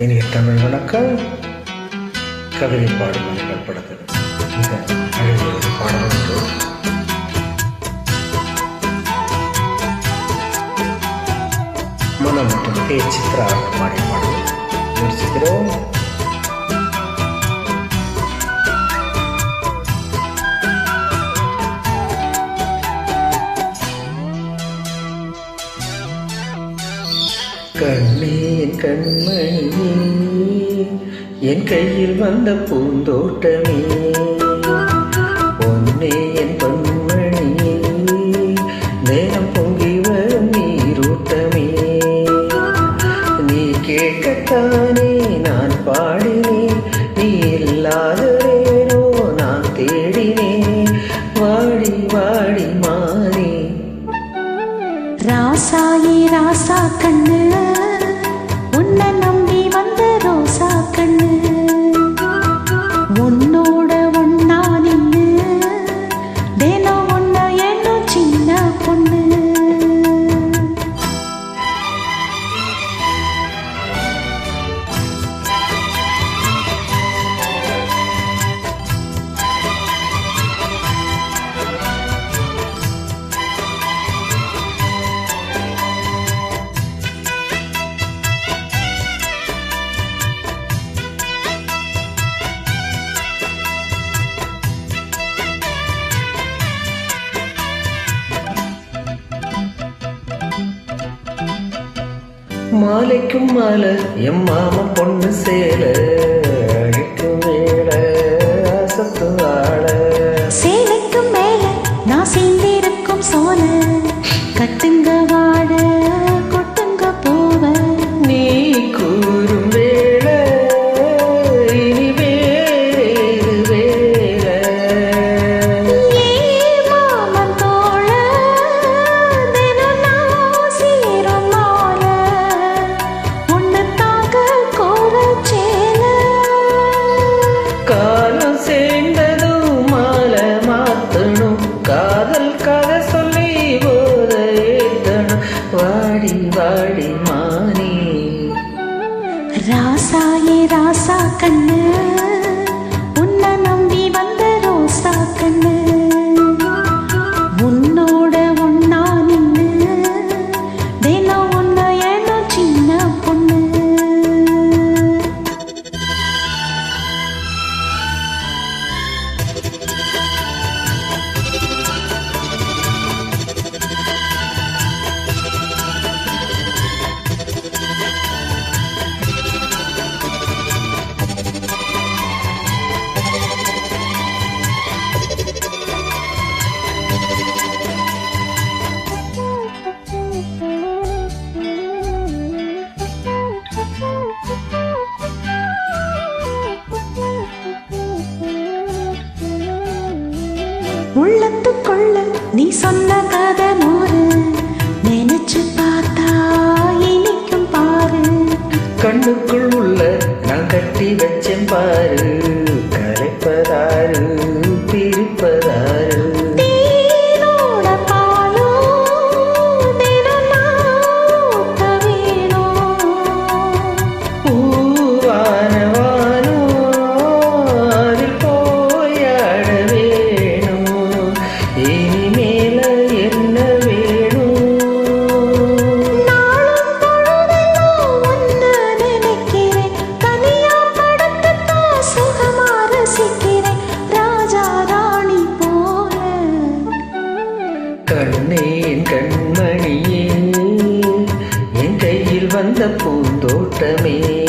இனிய தமிழ் வணக்கம் கவிதை பாடுமணிகள் படத்தில் மிக அழகிய பாடலுக்கு மனம் மற்றும் பேச்சு திராவிட மாறி பாடல் முயற்சிக்கிறோம் கண்ணே என் கண்மணியே என் கையில் வந்த பூந்தோட்டமே. ஒன்னே என் பொன்மணியே நேரம் பொங்கி வரும் நீரூட்டமே. நீ கேட்கத்தானே நான் பாடி ராசாயி ராசா கண்ணு. மாலைக்கும் மாலை எம் மாமன் பொண்ணு சேலை. and then பார்க்காத மோது நினைச்சு பார்த்தா இனிக்கும் பாரு. கண்ணுக்குள் உள்ள நான் கட்டி பாரு. பூந்தோட்டமே.